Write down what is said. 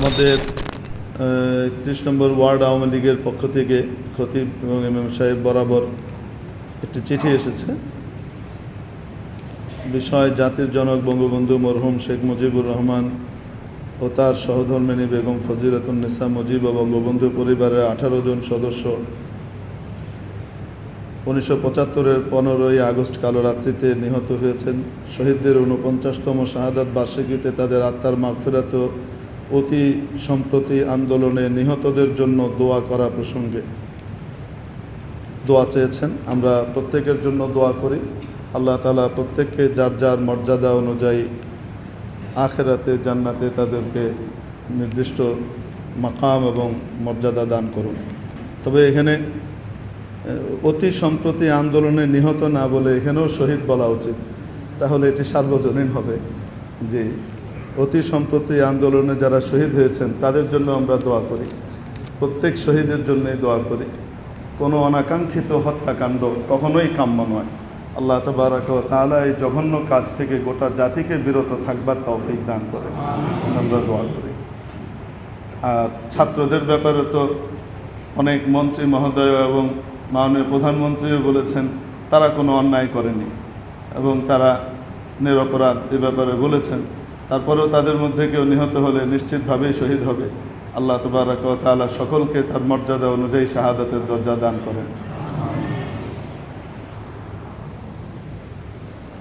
আমাদের একত্রিশ নম্বর ওয়ার্ড আওয়ামী লীগের পক্ষ থেকে খতিব এবং এম এম সাহেব বরাবর একটি চিঠি এসেছে। বিষয় জাতির জনক বঙ্গবন্ধু মরহুম শেখ মুজিবুর রহমান ও তার সহধর্মিনী বেগম ফজিরতুন্নেসা মুজিব ও বঙ্গবন্ধু পরিবারের আঠারো জন সদস্য উনিশশো পঁচাত্তরের পনেরোই আগস্ট কালো রাত্রিতে নিহত হয়েছেন। শহীদদের উনপঞ্চাশতম শাহাদাত বার্ষিকীতে তাদের আত্মার মাগফিরাত অতি সম্প্রতি আন্দোলনে নিহতদের জন্য দোয়া করা প্রসঙ্গে দোয়া চেয়েছেন। আমরা প্রত্যেকের জন্য দোয়া করি। আল্লাহ তালা প্রত্যেককে যার যার মর্যাদা অনুযায়ী আখেরাতে, জান্নাতে তাদেরকে নির্দিষ্ট মাকাম এবং মর্যাদা দান করুন। তবে এখানে অতি সম্প্রতি আন্দোলনে নিহত না বলে এখানেও শহীদ বলা উচিত। তাহলে এটি সার্বজনীন হবে যে অতি সম্প্রতি আন্দোলনে যারা শহীদ হয়েছেন, তাদের জন্য আমরা দোয়া করি। প্রত্যেক শহীদের জন্যই দোয়া করি। কোনো অনাকাঙ্ক্ষিত হত্যাকাণ্ড কখনোই কাম্য নয়। আল্লাহ তবারক ও তাআলা এই জঘন্য কাজ থেকে গোটা জাতিকে বিরত থাকবার তৌফিক দান করে আমরা দোয়া করি। আর ছাত্রদের ব্যাপারে তো অনেক মন্ত্রী মহোদয় এবং মাননীয় প্রধানমন্ত্রীও বলেছেন, তারা কোনো অন্যায় করেনি এবং তারা নিরপরাধ এ ব্যাপারে বলেছেন। তারপরেও তাদের মধ্যে কেউ নিহত হলে নিশ্চিতভাবেই শহীদ হবে। আল্লাহ তবারক তালা সকলকে তার মর্যাদা অনুযায়ী শাহাদাতের দরজা দান করেন।